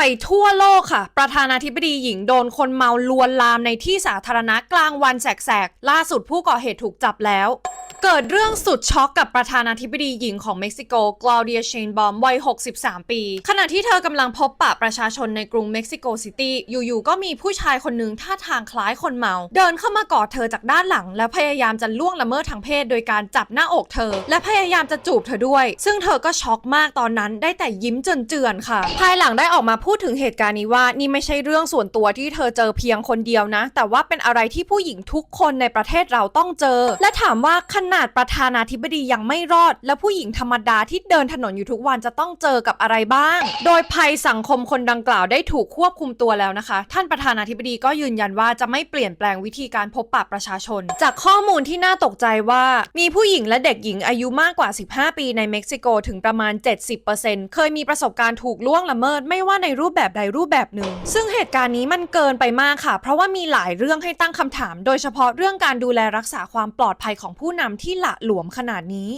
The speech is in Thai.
ไปทั่วโลกค่ะ ประธานาธิบดีหญิงโดนคนเมาลวนลามในที่สาธารณะกลางวันแสกๆ ล่าสุดผู้ก่อเหตุถูกจับแล้ว เกิดเรื่องสุดช็อกกับประธานาธิบดีหญิงของเม็กซิโกกลาเดียเชนบอมวัย 63 ปี ขณะที่เธอกำลังพบปะประชาชนในกรุงเม็กซิโกซิตี้ อยู่ๆ ก็มีผู้ชายคนหนึ่งท่าทางคล้ายคนเมา เดินเข้ามากอดเธอจากด้านหลัง แล้วพยายามจะล่วงละเมิดทางเพศโดยการจับหน้าอกเธอ และพยายามจะจูบเธอด้วย ซึ่งเธอก็ช็อกมากตอนนั้นได้แต่ยิ้มเจือนๆค่ะ ภายหลังได้ออกมาพูดถึงเหตุการณ์นี้ว่านี่ไม่ใช่เรื่องส่วนตัวที่เธอเจอเพียงคนเดียวนะ แต่ว่าเป็นอะไรที่ผู้หญิงทุกคนในประเทศเราต้องเจอ และถามว่าขนาดประธานาธิบดียังไม่รอด แล้วผู้หญิงธรรมดาที่เดินถนนอยู่ทุกวันจะต้องเจอกับอะไรบ้าง โดยภัยสังคมคนดังกล่าวได้ถูกควบคุมตัวแล้วนะคะ ท่านประธานาธิบดีก็ยืนยันว่าจะไม่เปลี่ยนแปลงวิธีการพบปะประชาชน จากข้อมูลที่น่าตกใจว่า มีผู้หญิงและเด็กหญิงอายุมากกว่า 15 ปีในเม็กซิโกถึงประมาณ 70%เคยมีประสบการณ์ถูกล่วงละเมิดไม่ว่าในรูปแบบใดรูปแบบหนึ่ง ซึ่งเหตุการณ์นี้มันเกินไปมากค่ะ เพราะว่ามีหลายเรื่องให้ตั้งคำถาม โดยเฉพาะเรื่องการดูแลรักษาความปลอดภัยของผู้นำที่หละหลวมขนาดนี้